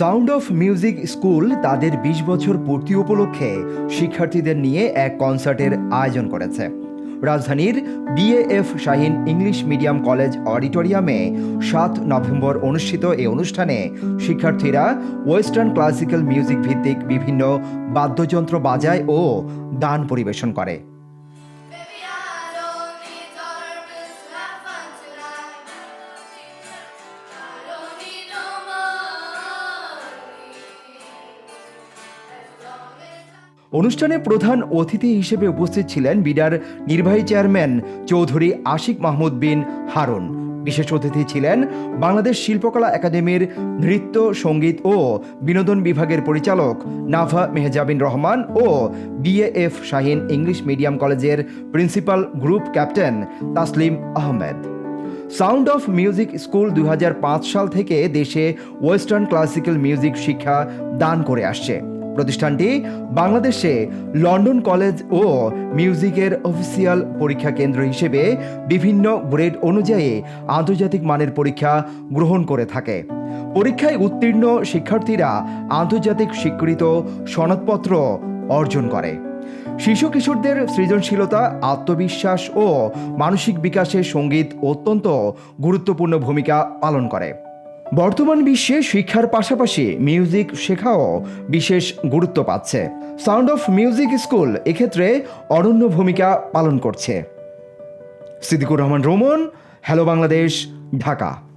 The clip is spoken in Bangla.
সাউন্ড অফ মিউজিক স্কুল তাদের বিশ বছর পূর্তি উপলক্ষে শিক্ষার্থীদের নিয়ে এক কনসার্টের আয়োজন করেছে। রাজধানীর BAF Shaheen English medium college অডিটোরিয়ামে সাত নভেম্বর অনুষ্ঠিত এই অনুষ্ঠানে শিক্ষার্থীরা ওয়েস্টার্ন ক্লাসিক্যাল মিউজিক ভিত্তিক বিভিন্ন বাদ্যযন্ত্র বাজায় ও গান পরিবেশন করে। অনুষ্ঠানে প্রধান অতিথি হিসেবে উপস্থিত ছিলেন বিডার নির্বাহী চেয়ারম্যান চৌধুরী আশিক মাহমুদ বিন হারুন। বিশেষ অতিথি ছিলেন বাংলাদেশ শিল্পকলা একাডেমির নৃত্য, সংগীত ও বিনোদন বিভাগের পরিচালক নাভা মেহজাবিন রহমান ও বিএএফ শাহিন ইংলিশ মিডিয়াম কলেজের principal group captain Taslim Ahmed. Sound of music school দু হাজার পাঁচ সাল থেকে দেশে ওয়েস্টার্ন ক্লাসিক্যাল মিউজিক শিক্ষা দান করে আসছে। প্রতিষ্ঠানটি বাংলাদেশে লন্ডন কলেজ ও মিউজিকের অফিসিয়াল পরীক্ষা কেন্দ্র হিসেবে বিভিন্ন গ্রেড অনুযায়ী আন্তর্জাতিক মানের পরীক্ষা গ্রহণ করে থাকে। পরীক্ষায় উত্তীর্ণ শিক্ষার্থীরা আন্তর্জাতিক স্বীকৃত সনদপত্র অর্জন করে। শিশু কিশোরদের সৃজনশীলতা, আত্মবিশ্বাস ও মানসিক বিকাশে সংগীত অত্যন্ত গুরুত্বপূর্ণ ভূমিকা পালন করে। বর্তমান বিশ্বে শিক্ষার পাশাপাশি মিউজিক শেখাও বিশেষ গুরুত্ব পাচ্ছে। সাউন্ড অফ মিউজিক স্কুল এক্ষেত্রে অনন্য ভূমিকা পালন করছে। Siddiqur Rahman, Roman hello Bangladesh Dhaka.